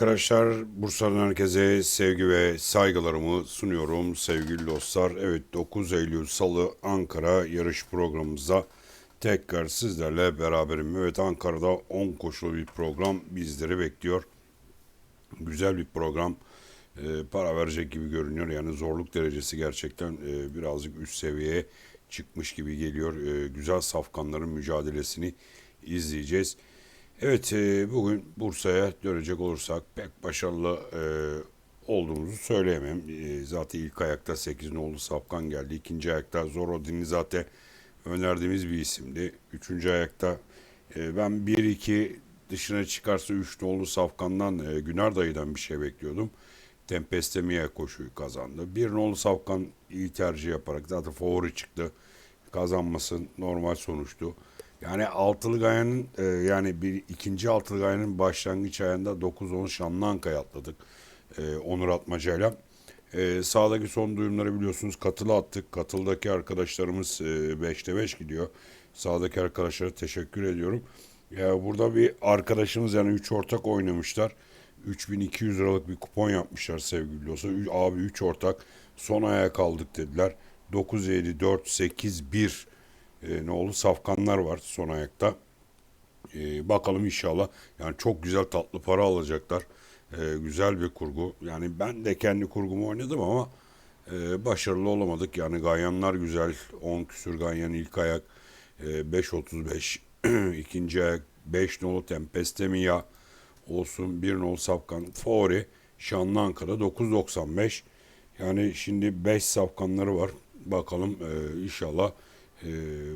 Arkadaşlar. Bursa'dan herkese sevgi ve saygılarımı sunuyorum sevgili dostlar. Evet 9 Eylül Salı Ankara yarış programımızda tekrar sizlerle beraberim. Evet Ankara'da 10 koşulu bir program bizleri bekliyor. Güzel bir program. Ee, para verecek gibi görünüyor. Yani zorluk derecesi gerçekten e, birazcık üst seviyeye çıkmış gibi geliyor. Ee, güzel safkanların mücadelesini izleyeceğiz. Evet, e, bugün Bursa'ya dönecek olursak pek başarılı e, olduğumuzu söyleyemem. E, zaten ilk ayakta 8 nolu Safkan geldi. İkinci ayakta Zorodin'i zaten önerdiğimiz bir isimdi. Üçüncü ayakta ben 1-2 dışına çıkarsa 3 nolu Safkan'dan Güner Dayı'dan bir şey bekliyordum. Tempestemiye koşuyu kazandı. Bir nolu Safkan iyi tercih yaparak zaten favori çıktı. Kazanması normal sonuçtu. Yani altılı gayanın e, yani bir ikinci altılı gayanın başlangıç ayında 9-10 Şanlıanka'ya atladık. E, Onur Atmaca'yla. E, sağdaki son duyumları biliyorsunuz katılı attık. Katıldaki arkadaşlarımız e, 5'te 5 gidiyor. Sağdaki arkadaşlara teşekkür ediyorum. Ya burada bir arkadaşımız yani 3 ortak oynamışlar. 3200 liralık bir kupon yapmışlar sevgili. Ü- Abi 3 ortak son aya kaldık dediler. 9 7 4 8 1 e, ne oldu? Safkanlar var son ayakta. E, bakalım inşallah. Yani çok güzel tatlı para alacaklar. E, güzel bir kurgu. Yani ben de kendi kurgumu oynadım ama e, başarılı olamadık. Yani ganyanlar güzel. 10 küsür ganyan ilk ayak. E, 5.35 ikinci ayak. 5 nolu Tempestemia olsun. 1 nolu Safkan. Favori Şanlı Ankara 9.95. Yani şimdi 5 safkanları var. Bakalım e, inşallah e,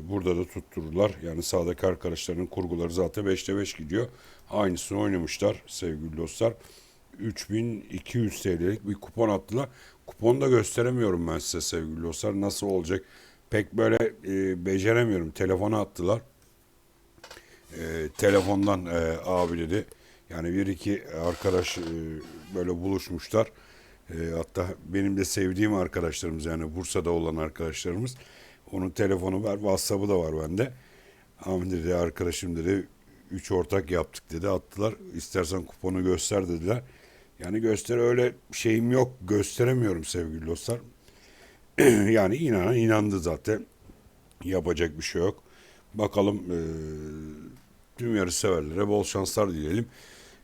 burada da tuttururlar. Yani sağdaki arkadaşların kurguları zaten 5'te 5 gidiyor. Aynısını oynamışlar sevgili dostlar. 3200 TL'lik bir kupon attılar. Kuponu da gösteremiyorum ben size sevgili dostlar. Nasıl olacak? Pek böyle e, beceremiyorum. Telefona attılar. E, telefondan e, abi dedi. Yani bir iki arkadaş e, böyle buluşmuşlar. E, hatta benim de sevdiğim arkadaşlarımız yani Bursa'da olan arkadaşlarımız. Onun telefonu var, WhatsApp'ı da var bende. Abi dedi arkadaşım dedi üç ortak yaptık dedi attılar. İstersen kuponu göster dediler. Yani göster öyle şeyim yok gösteremiyorum sevgili dostlar. yani inanan inandı zaten. Yapacak bir şey yok. Bakalım eee tüm yarış severlere bol şanslar dileyelim.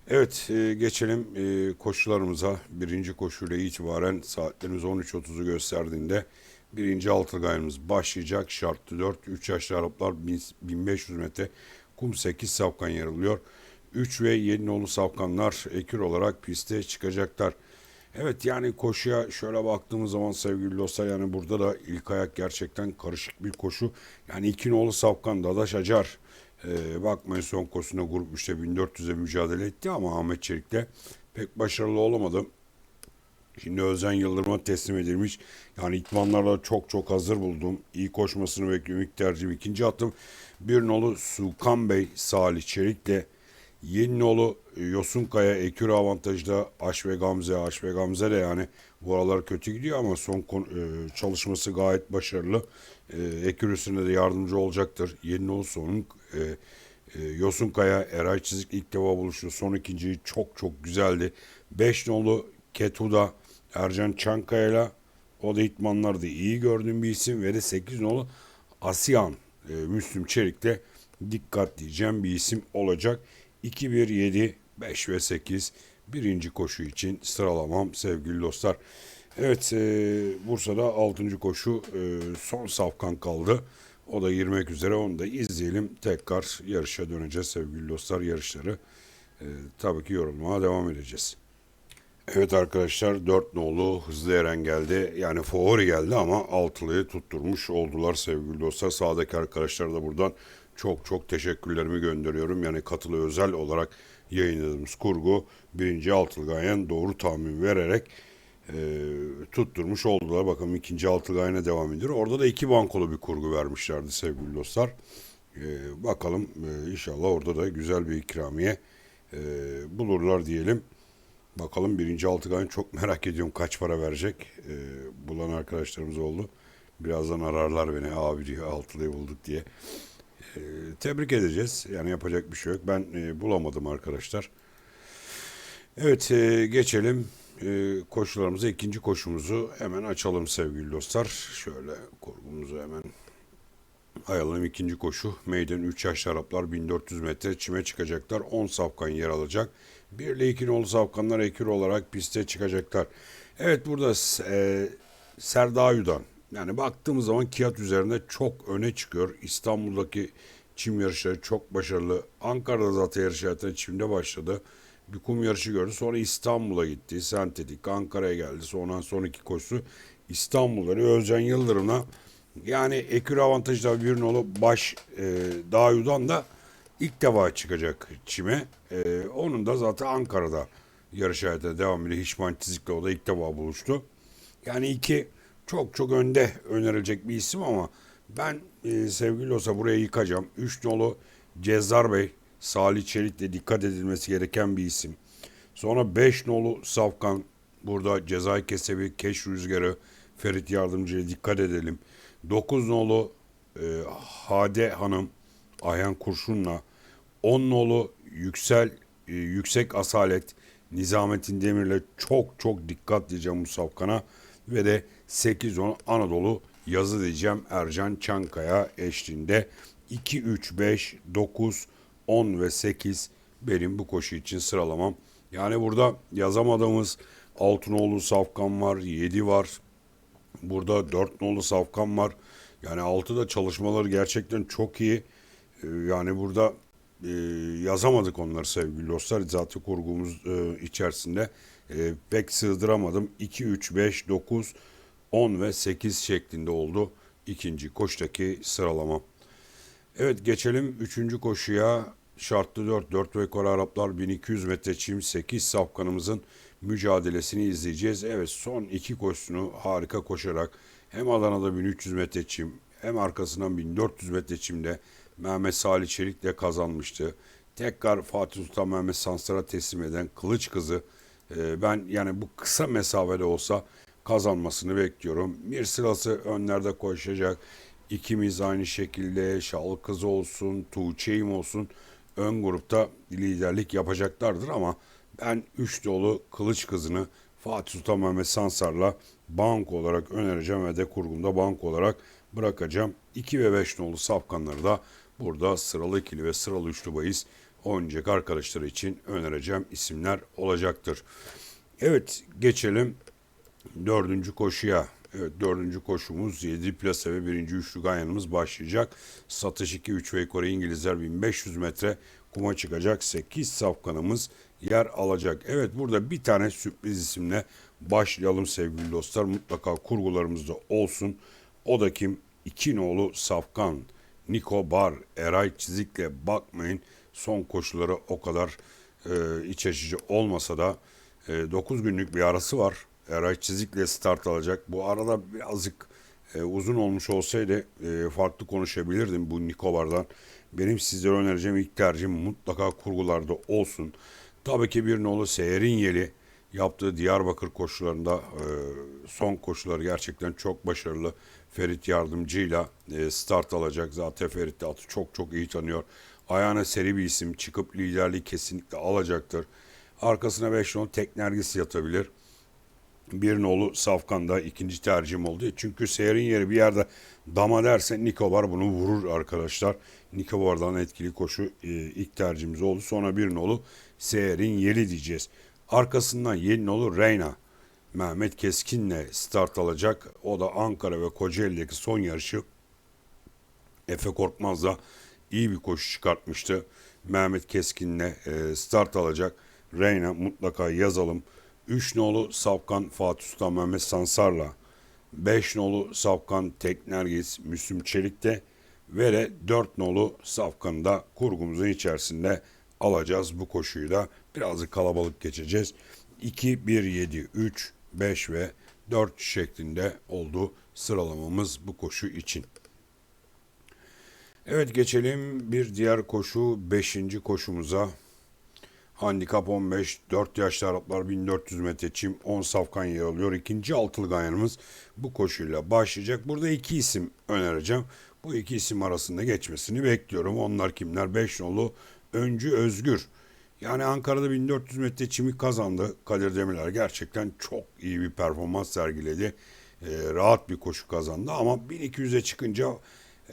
Evet e, geçelim e, koşularımıza. Birinci koşuyla itibaren saatlerimiz 13.30'u gösterdiğinde birinci altılı gayemiz başlayacak. Şartlı 4, 3 yaşlı Araplar 1000 1500 metre kum 8 safkan yer alıyor. 3 ve 7 nolu safkanlar ekür olarak piste çıkacaklar. Evet yani koşuya şöyle baktığımız zaman sevgili dostlar yani burada da ilk ayak gerçekten karışık bir koşu. Yani iki nolu Safkan Dadaş Acar e, bakmayın son koşusunda grup 3'te 1400'e mücadele etti ama Ahmet Çelik'te pek başarılı olamadı. Şimdi Özen Yıldırım'a teslim edilmiş. Yani itmanlarda çok çok hazır buldum. İyi koşmasını bekliyorum. İlk tercihim ikinci attım. Bir nolu Sulkan Bey Salih Çelik'le Yeni nolu Yosunkaya Ekür avantajda Aş ve Gamze. Aş ve Gamze de yani bu aralar kötü gidiyor ama son e, çalışması gayet başarılı. E, Ekür üstünde de yardımcı olacaktır. Yeni nolu sonun e, e, Yosunkaya Eray Çizik ilk defa buluştu. Son ikinciyi çok çok güzeldi. 5 nolu Ketuda Ercan Çankaya'yla o da itmanlarda iyi gördüğüm bir isim ve de 8 nolu Asiyan e, Müslüm Çelik'te dikkat diyeceğim bir isim olacak. 2, 1, 7, 5 ve 8 birinci koşu için sıralamam sevgili dostlar. Evet e, Bursa'da 6. koşu e, son safkan kaldı. O da girmek üzere onu da izleyelim. Tekrar yarışa döneceğiz sevgili dostlar yarışları. e, tabii ki yorulmaya devam edeceğiz. Evet arkadaşlar 4 nolu hızlı Eren geldi. Yani favori geldi ama altılıyı tutturmuş oldular sevgili dostlar. Sağdaki arkadaşlar da buradan çok çok teşekkürlerimi gönderiyorum. Yani katılı özel olarak yayınladığımız kurgu birinci altılı gayen doğru tahmin vererek e, tutturmuş oldular. Bakalım ikinci altılı gayene devam ediyor. Orada da iki bankolu bir kurgu vermişlerdi sevgili dostlar. E, bakalım e, inşallah orada da güzel bir ikramiye e, bulurlar diyelim. Bakalım birinci altıgayın çok merak ediyorum kaç para verecek. Ee, bulan arkadaşlarımız oldu. Birazdan ararlar beni abi diyor altılıyı bulduk diye. Ee, tebrik edeceğiz. Yani yapacak bir şey yok. Ben e, bulamadım arkadaşlar. Evet e, geçelim e, koşularımıza. ikinci koşumuzu hemen açalım sevgili dostlar. Şöyle kurgumuzu hemen ayarlayalım. İkinci koşu. Meydan 3 yaşlı Araplar 1400 metre çime çıkacaklar. 10 safkan yer alacak. 1 ile 2 nolu safkanlar ekür olarak piste çıkacaklar. Evet burada e, Serdağü'dan yani baktığımız zaman Kiyat üzerinde çok öne çıkıyor. İstanbul'daki çim yarışları çok başarılı. Ankara'da zaten yarış hayatına çimde başladı. Bir kum yarışı gördü. Sonra İstanbul'a gitti. Sentetik. Ankara'ya geldi. Sonra son iki koşusu İstanbul'da. Özcan Yıldırım'la yani ekür avantajda bir nolu baş e, Dağyu'dan da ilk defa çıkacak çime. E, onun da zaten Ankara'da yarış hayatına devam ediyor. Hişman Çizik'le o da ilk defa buluştu. Yani iki çok çok önde önerilecek bir isim ama ben e, sevgili olsa buraya yıkacağım. Üç nolu Cezzar Bey, Salih Çelik'le dikkat edilmesi gereken bir isim. Sonra beş nolu Safkan, burada Cezayir Kesebi, Keş Rüzgarı, Ferit Yardımcı'ya dikkat edelim. Dokuz nolu e, Hade Hanım, Ayhan Kurşun'la. On nolu Yüksel, e, Yüksek Asalet, Nizamettin Demir'le çok çok dikkat diyeceğim bu Safkan'a. Ve de 8-10 Anadolu yazı diyeceğim Ercan Çankaya eşliğinde 2, 3, 5, 9, 10 ve 8 benim bu koşu için sıralamam. Yani burada yazamadığımız Altınoğlu Safkan var, 7 var. Burada 4 nolu Safkan var. Yani 6'da çalışmaları gerçekten çok iyi. Ee, Yani burada e, yazamadık onları sevgili dostlar. Zaten kurgumuz e, içerisinde e, pek sığdıramadım. 2, 3, 5, 9, 10 ve 8 şeklinde oldu ikinci koştaki sıralama. Evet geçelim üçüncü koşuya. Şartlı 4, 4 ve Kore Araplar 1200 metre çim 8 safkanımızın mücadelesini izleyeceğiz. Evet son iki koşusunu harika koşarak hem Adana'da 1300 metre çim hem arkasından 1400 metre çimde Mehmet Salih Çelik'le kazanmıştı. Tekrar Fatih Sultan Mehmet Sansar'a teslim eden Kılıç Kızı e, ben yani bu kısa mesafede olsa kazanmasını bekliyorum. Bir sırası önlerde koşacak. İkimiz aynı şekilde Şal Kızı olsun, Tuğçe'yim olsun ön grupta liderlik yapacaklardır ama ben 3 dolu Kılıç Kızı'nı Fatih Sultan Mehmet Sansar'la bank olarak önereceğim ve de kurgumda bank olarak bırakacağım. 2 ve 5 nolu safkanları da burada sıralı ikili ve sıralı üçlü bahis oynayacak arkadaşlar için önereceğim isimler olacaktır. Evet geçelim dördüncü koşuya. Evet dördüncü koşumuz 7 plase ve birinci üçlü ganyanımız başlayacak. Satış 2 3 ve Kore İngilizler 1500 metre kuma çıkacak. 8 safkanımız yer alacak. Evet burada bir tane sürpriz isimle başlayalım sevgili dostlar. Mutlaka kurgularımızda olsun. O da kim? İki nolu Safkan, Niko Bar, Eray Çizik'le bakmayın. Son koşuları o kadar e, iç açıcı olmasa da 9 günlük bir arası var. Eray Çizik'le start alacak. Bu arada birazcık e, uzun olmuş olsaydı e, farklı konuşabilirdim bu Nikobar'dan. Benim sizlere önereceğim ilk tercihim mutlaka kurgularda olsun. Tabii ki bir nolu Seher'in yeli yaptığı Diyarbakır koşularında e, son koşuları gerçekten çok başarılı. Ferit yardımcıyla e, start alacak. Zaten Ferit de atı çok çok iyi tanıyor. Ayağına seri bir isim çıkıp liderliği kesinlikle alacaktır. Arkasına 5 nolu Teknergis yatabilir. Bir nolu Safkan'da ikinci tercihim oldu. Çünkü seyirin yeri bir yerde dama derse Nikobar bunu vurur arkadaşlar. Nikobar'dan etkili koşu e, ilk tercihimiz oldu. Sonra bir nolu seyirin yeri diyeceğiz. Arkasından yeni nolu Reyna. Mehmet Keskin'le start alacak. O da Ankara ve Kocaeli'deki son yarışı Efe Korkmaz'la iyi bir koşu çıkartmıştı. Mehmet Keskin'le e, start alacak. Reyna mutlaka yazalım. 3 nolu Safkan Fatih Sultan Mehmet Sansar'la 5 nolu Safkan Teknergis Müslüm Çelik'te ve de 4 nolu Safkan'ı da kurgumuzun içerisinde alacağız bu koşuyu da. Birazcık kalabalık geçeceğiz. 2, 1, 7, 3, 5 ve 4 şeklinde oldu sıralamamız bu koşu için. Evet geçelim bir diğer koşu 5. koşumuza. Handikap 15, 4 yaşlı Araplar 1400 metre çim 10 safkan yer alıyor. İkinci altılı ganyanımız bu koşuyla başlayacak. Burada iki isim önereceğim. Bu iki isim arasında geçmesini bekliyorum. Onlar kimler? 5 nolu Öncü Özgür. Yani Ankara'da 1400 metre çimi kazandı. Kadir Demirler gerçekten çok iyi bir performans sergiledi. Ee, rahat bir koşu kazandı ama 1200'e çıkınca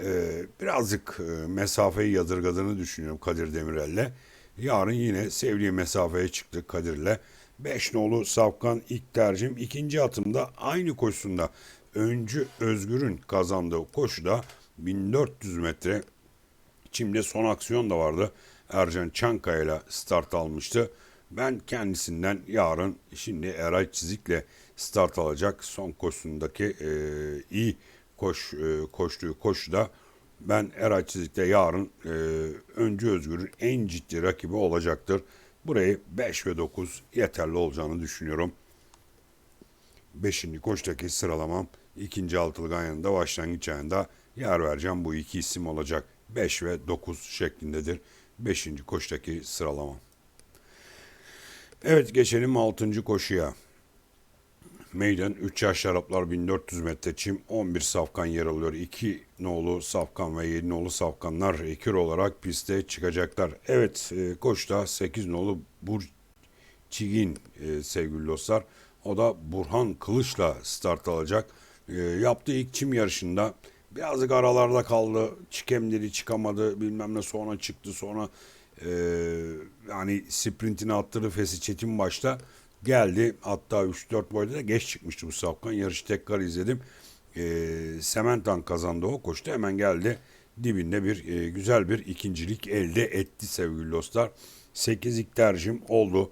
e, birazcık e, mesafeyi yadırgadığını düşünüyorum Kadir Demirel'le. Yarın yine sevdiği mesafeye çıktı Kadir'le. 5 nolu Safkan ilk tercihim. ikinci atımda aynı koşusunda öncü Özgür'ün kazandığı koşuda 1400 metre Çim'de son aksiyon da vardı. Ercan Çankaya ile start almıştı. Ben kendisinden yarın şimdi Eray Çizik'le start alacak son koşusundaki e, iyi koş e, koştuğu koşuda ben Eray Çizik'te yarın e, Öncü Özgür'ün en ciddi rakibi olacaktır. Burayı 5 ve 9 yeterli olacağını düşünüyorum. 5. koştaki sıralamam ikinci altılı ganyanında başlangıç ayında yer vereceğim bu iki isim olacak. 5 ve 9 şeklindedir. 5. koştaki sıralama. Evet geçelim 6. koşuya. Meydan 3 yaş Araplar 1400 metre çim 11 safkan yer alıyor. 2 nolu safkan ve 7 nolu safkanlar ekür olarak piste çıkacaklar. Evet e, koşta 8 nolu Burçigin e, sevgili dostlar. O da Burhan Kılıç'la start alacak. E, yaptığı ilk çim yarışında birazcık aralarda kaldı. Çikemleri çıkamadı bilmem ne sonra çıktı sonra e, yani sprintini attırdı Fesi Çetin başta geldi. Hatta 3-4 boyda da geç çıkmıştı bu Safkan. Yarışı tekrar izledim. E, Sementan kazandı o koştu. Hemen geldi. Dibinde bir e, güzel bir ikincilik elde etti sevgili dostlar. 8 ilk tercihim oldu.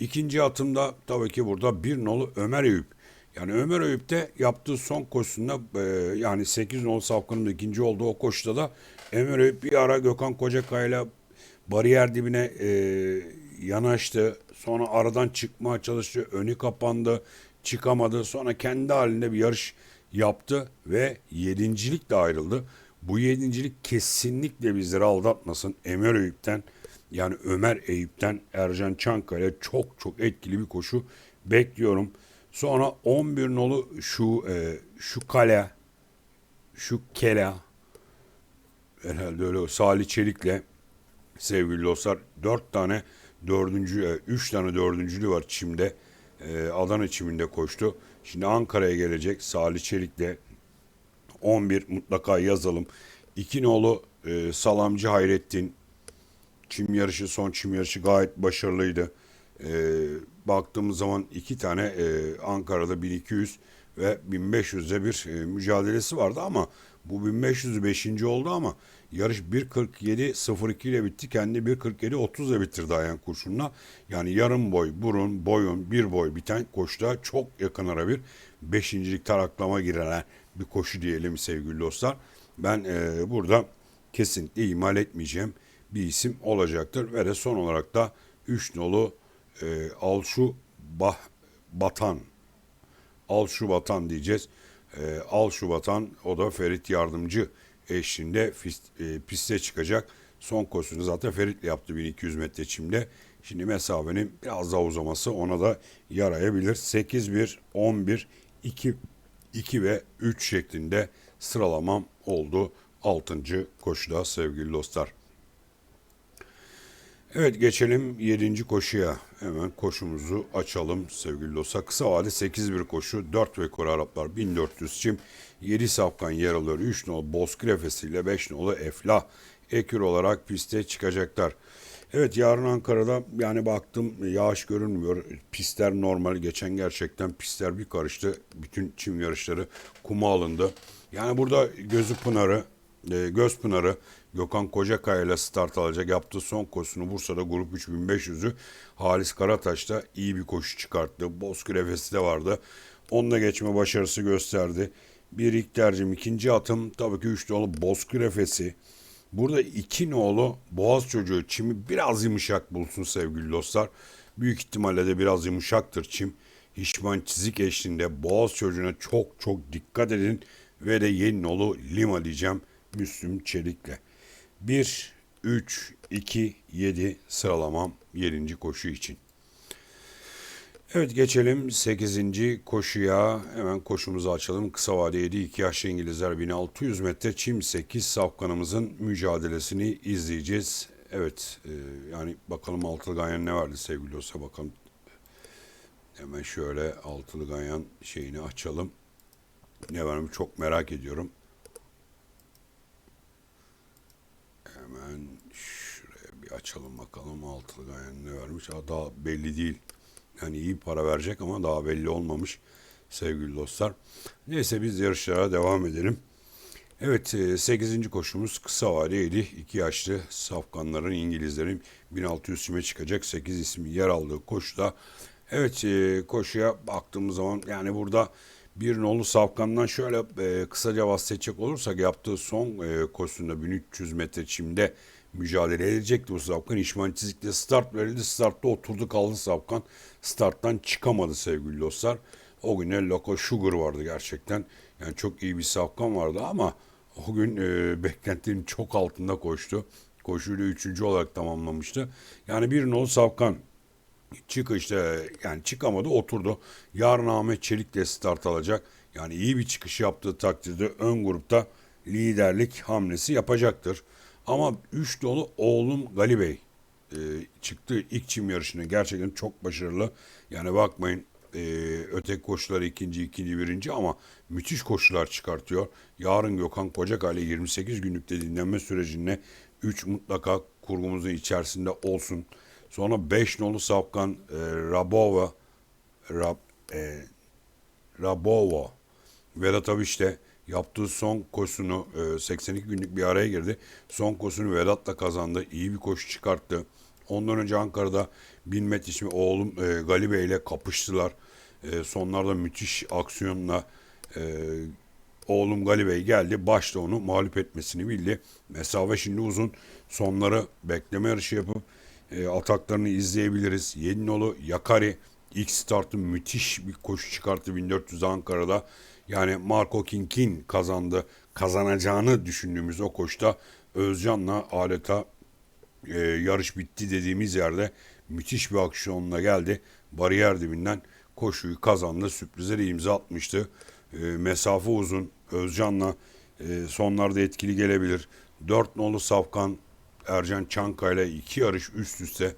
İkinci atımda tabii ki burada bir nolu Ömer Eyüp. Yani Ömer Eyüp de yaptığı son koşusunda e, yani 8 nolu Safkan'ın ikinci olduğu o koşuda da Ömer Eyüp bir ara Gökhan Kocakay'la bariyer dibine e, yanaştı. Sonra aradan çıkmaya çalıştı. Önü kapandı. Çıkamadı. Sonra kendi halinde bir yarış yaptı ve yedincilikle ayrıldı. Bu yedincilik kesinlikle bizleri aldatmasın. Ömer Eyüp'ten yani Ömer Eyüp'ten Ercan Çankaya çok çok etkili bir koşu bekliyorum. Sonra 11 nolu şu e, şu kale şu kela herhalde öyle Salih Çelik'le sevgili dostlar dört tane dördüncü, e, üç tane dördüncülü var çimde. E, Adana çiminde koştu. Şimdi Ankara'ya gelecek Salih Çelik'le 11 mutlaka yazalım. İki nolu e, Salamcı Hayrettin çim yarışı son çim yarışı gayet başarılıydı. E, baktığımız zaman iki tane e, Ankara'da 1200 ve 1500'de bir e, mücadelesi vardı ama bu 1500 5. oldu ama yarış 1.47.02 ile bitti. Kendi 1.47.30 ile bitirdi Ayan kurşunla. Yani yarım boy, burun, boyun, bir boy biten koşuda çok yakın ara bir beşincilik taraklama giren bir koşu diyelim sevgili dostlar. Ben e, burada kesinlikle ihmal etmeyeceğim bir isim olacaktır. Ve de son olarak da 3 nolu e, Alşu bah, Batan Al şu vatan diyeceğiz. E, al şu vatan o da Ferit Yardımcı eşliğinde e, piste çıkacak. Son koşusunu zaten Ferit'le yaptı 1200 metre çimde. Şimdi mesafenin biraz daha uzaması ona da yarayabilir. 8-1, 11, 2, 2 ve 3 şeklinde sıralamam oldu 6. koşuda sevgili dostlar. Evet geçelim 7. koşuya. Hemen koşumuzu açalım sevgili dostlar. Kısa vade 8-1 koşu, 4 rekor Araplar 1400 çim, 7 safkan yer alıyor. 3 nolu Bozkır ile 5 nolu Eflah ekür olarak piste çıkacaklar. Evet yarın Ankara'da yani baktım yağış görünmüyor. Pistler normal. Geçen gerçekten pistler bir karıştı. Bütün çim yarışları kuma alındı. Yani burada Gözü Pınarı, e, Göz Pınarı Gökhan Kocakaya ile start alacak. Yaptığı son koşusunu Bursa'da grup 3500'ü Halis Karataş da iyi bir koşu çıkarttı. Bozkır Efes'i de vardı. Onunla geçme başarısı gösterdi. Bir ilk tercihim, ikinci atım tabii ki üç nolu Bozkır Efes'i. Burada iki nolu Boğaz çocuğu çimi biraz yumuşak bulsun sevgili dostlar. Büyük ihtimalle de biraz yumuşaktır çim. Hişman çizik eşliğinde Boğaz çocuğuna çok çok dikkat edin. Ve de yeni nolu Lima diyeceğim Müslüm Çelik'le. 1, 3, 2, 7 sıralamam 7. koşu için. Evet geçelim 8. koşuya. Hemen koşumuzu açalım. Kısa vade 7 2 yaşlı İngilizler 1600 metre çim 8 safkanımızın mücadelesini izleyeceğiz. Evet e, yani bakalım altılı ganyan ne vardı sevgili olsa bakalım. Hemen şöyle altılı ganyan şeyini açalım. Ne var mı çok merak ediyorum. Hemen şuraya bir açalım bakalım altılı ganyan ne vermiş. Aa, daha belli değil. Yani iyi para verecek ama daha belli olmamış sevgili dostlar. Neyse biz yarışlara devam edelim. Evet 8. koşumuz kısa vadeydi. 2 yaşlı safkanların İngilizlerin 1600 sime çıkacak 8 ismi yer aldığı koşuda. Evet e, koşuya baktığımız zaman yani burada bir nolu safkandan şöyle e, kısaca bahsedecek olursak yaptığı son e, koşusunda 1300 metre çimde mücadele edecekti bu safkan. İşman çizikte start verildi. Startta oturdu kaldı safkan. Starttan çıkamadı sevgili dostlar. O güne Loco Sugar vardı gerçekten. Yani çok iyi bir safkan vardı ama o gün e, beklentilerin çok altında koştu. Koşuyla üçüncü olarak tamamlamıştı. Yani bir nol safkan çıkışta yani çıkamadı oturdu. Yarın Ahmet Çelik'le start alacak. Yani iyi bir çıkış yaptığı takdirde ön grupta liderlik hamlesi yapacaktır. Ama 3 dolu oğlum Gali Bey e, çıktı ilk çim yarışını gerçekten çok başarılı. Yani bakmayın e, ötek koşuları ikinci, ikinci, birinci ama müthiş koşular çıkartıyor. Yarın Gökhan Kocakale 28 günlük de dinlenme sürecinde 3 mutlaka kurgumuzun içerisinde olsun. Sonra 5 nolu Safkan e, Rabova Rab, e, Rabova Vedat Abiş de yaptığı son koşusunu e, 82 günlük bir araya girdi. Son koşusunu Vedat'la kazandı. İyi bir koşu çıkarttı. Ondan önce Ankara'da bin metre ismi oğlum e, Galibe ile kapıştılar. E, sonlarda müthiş aksiyonla e, oğlum Galibey geldi. Başta onu mağlup etmesini bildi. Mesafe şimdi uzun. Sonları bekleme yarışı yapıp e, ataklarını izleyebiliriz. Yedinolu Yakari ilk startı müthiş bir koşu çıkarttı 1400 Ankara'da. Yani Marco Kink'in kazandı. Kazanacağını düşündüğümüz o koşta Özcan'la adeta e, yarış bitti dediğimiz yerde müthiş bir aksiyonla geldi. Bariyer dibinden koşuyu kazandı. Sürprizleri imza atmıştı. E, mesafe uzun. Özcan'la e, sonlarda etkili gelebilir. Dört nolu Safkan Ercan Çankaya ile iki yarış üst üste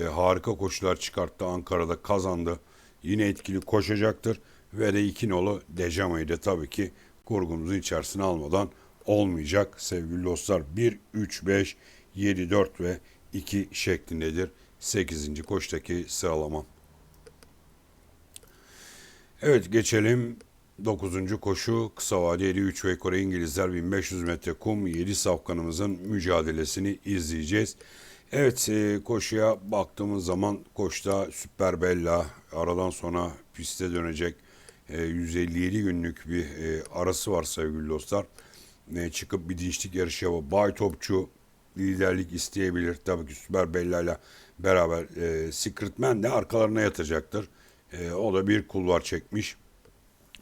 e, harika koşular çıkarttı. Ankara'da kazandı. Yine etkili koşacaktır. Ve de iki nolu Dejamay'ı da tabii ki kurgumuzun içerisine almadan olmayacak sevgili dostlar. 1, 3, 5, 7, 4 ve 2 şeklindedir 8. koştaki sıralamam. Evet geçelim 9. koşu kısa vadeli 3 ve Kore İngilizler 1500 metre kum 7 safkanımızın mücadelesini izleyeceğiz. Evet e, koşuya baktığımız zaman koşta Süper Bella aradan sonra piste dönecek e, 157 günlük bir e, arası var sevgili dostlar. E, çıkıp bir dinçlik yarışı yapıp Bay Topçu liderlik isteyebilir. Tabii ki Süper Bella ile beraber e, Secret Man de arkalarına yatacaktır. E, o da bir kulvar çekmiş.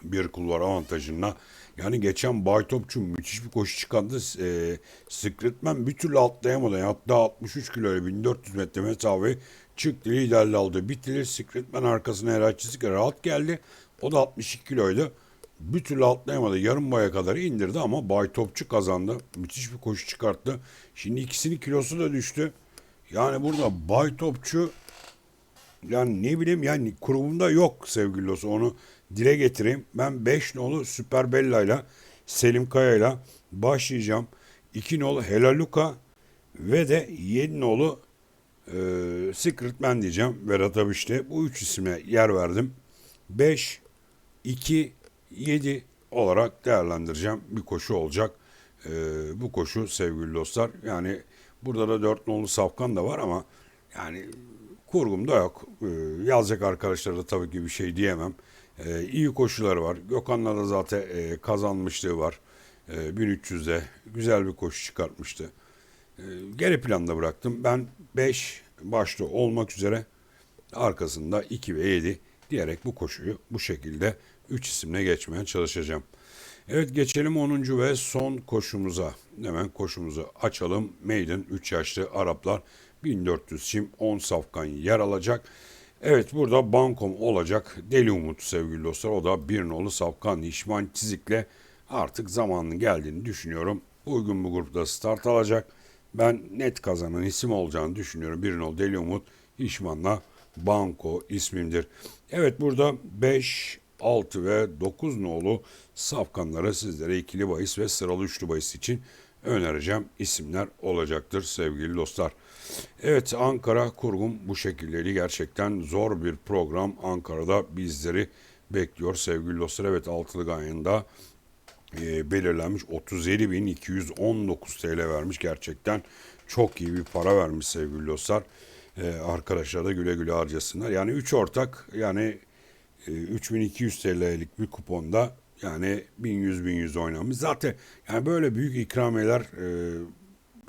Bir kulvar avantajına. Yani geçen Bay Topçu müthiş bir koşu çıkardı. E, Secretman bir türlü atlayamadı. Hatta 63 kilo 1400 metre mesafe çıktı liderli aldı. Bitirir Secretman arkasına Çizik rahat geldi. O da 62 kiloydu. Bir türlü atlayamadı. Yarım boya kadar indirdi ama Bay Topçu kazandı. Müthiş bir koşu çıkarttı. Şimdi ikisinin kilosu da düştü. Yani burada Bay Topçu yani ne bileyim yani kurumunda yok sevgili dostum. Onu dile getireyim. Ben 5 nolu Süper Bella ile Selim Kaya ile başlayacağım. 2 nolu Helaluka ve de 7 nolu e, Secret Man diyeceğim. Vedat Abiş'te. Bu üç isme yer verdim. 5, 2, 7 olarak değerlendireceğim. Bir koşu olacak. E, bu koşu sevgili dostlar. Yani burada da 4 nolu Safkan da var ama yani kurgumda yok. E, yazacak arkadaşlara da tabii ki bir şey diyemem. E, iyi koşuları var. Gökhan'la da zaten e, kazanmışlığı var. E, 1300'de güzel bir koşu çıkartmıştı. E, geri planda bıraktım. Ben 5 başta olmak üzere arkasında 2 ve 7 diyerek bu koşuyu bu şekilde 3 isimle geçmeye çalışacağım. Evet geçelim 10. ve son koşumuza. Hemen koşumuzu açalım. Maiden 3 yaşlı Araplar 1400 çim 10 safkan yer alacak. Evet burada bankom olacak. Deli Umut sevgili dostlar. O da bir nolu safkan İşman Çizik'le artık zamanının geldiğini düşünüyorum. Uygun bir grupta start alacak. Ben net kazanan isim olacağını düşünüyorum. Bir nol Deli Umut Hişman'la Banko ismimdir. Evet burada 5, 6 ve 9 nolu safkanları sizlere ikili bahis ve sıralı üçlü bahis için önereceğim isimler olacaktır sevgili dostlar. Evet Ankara kurgum bu şekildeydi. Gerçekten zor bir program Ankara'da bizleri bekliyor sevgili dostlar. Evet altılı ganyanında e, belirlenmiş 37.219 TL vermiş gerçekten çok iyi bir para vermiş sevgili dostlar. E, arkadaşlar da güle güle harcasınlar. Yani 3 ortak yani e, 3200 TL'lik bir kuponda yani 1100-1100 oynamış. Zaten yani böyle büyük ikramiyeler e,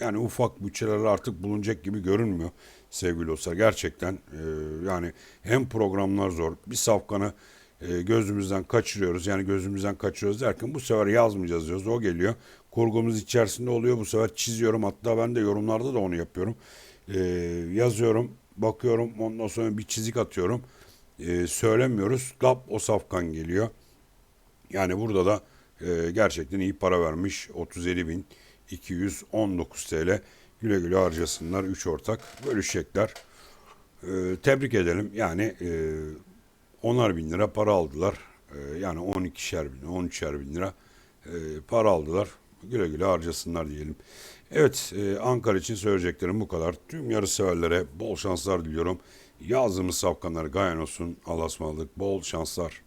yani ufak bütçeler artık bulunacak gibi görünmüyor sevgili dostlar. Gerçekten e, yani hem programlar zor bir safkanı e, gözümüzden kaçırıyoruz. Yani gözümüzden kaçırıyoruz derken bu sefer yazmayacağız diyoruz. O geliyor. Kurgumuz içerisinde oluyor. Bu sefer çiziyorum. Hatta ben de yorumlarda da onu yapıyorum. E, yazıyorum. Bakıyorum. Ondan sonra bir çizik atıyorum. E, söylemiyoruz. Lap o safkan geliyor. Yani burada da e, gerçekten iyi para vermiş. 37.219 TL. Güle güle harcasınlar. 3 ortak bölüşecekler. E, tebrik edelim. Yani e, 10'ar bin lira para aldılar. E, yani 12'şer bin, 13'er bin lira e, para aldılar. Güle güle harcasınlar diyelim. Evet e, Ankara için söyleyeceklerim bu kadar. Tüm yarı severlere bol şanslar diliyorum. Yazdığımız safkanlar gayen olsun. Allah'a ısmarladık. Bol şanslar.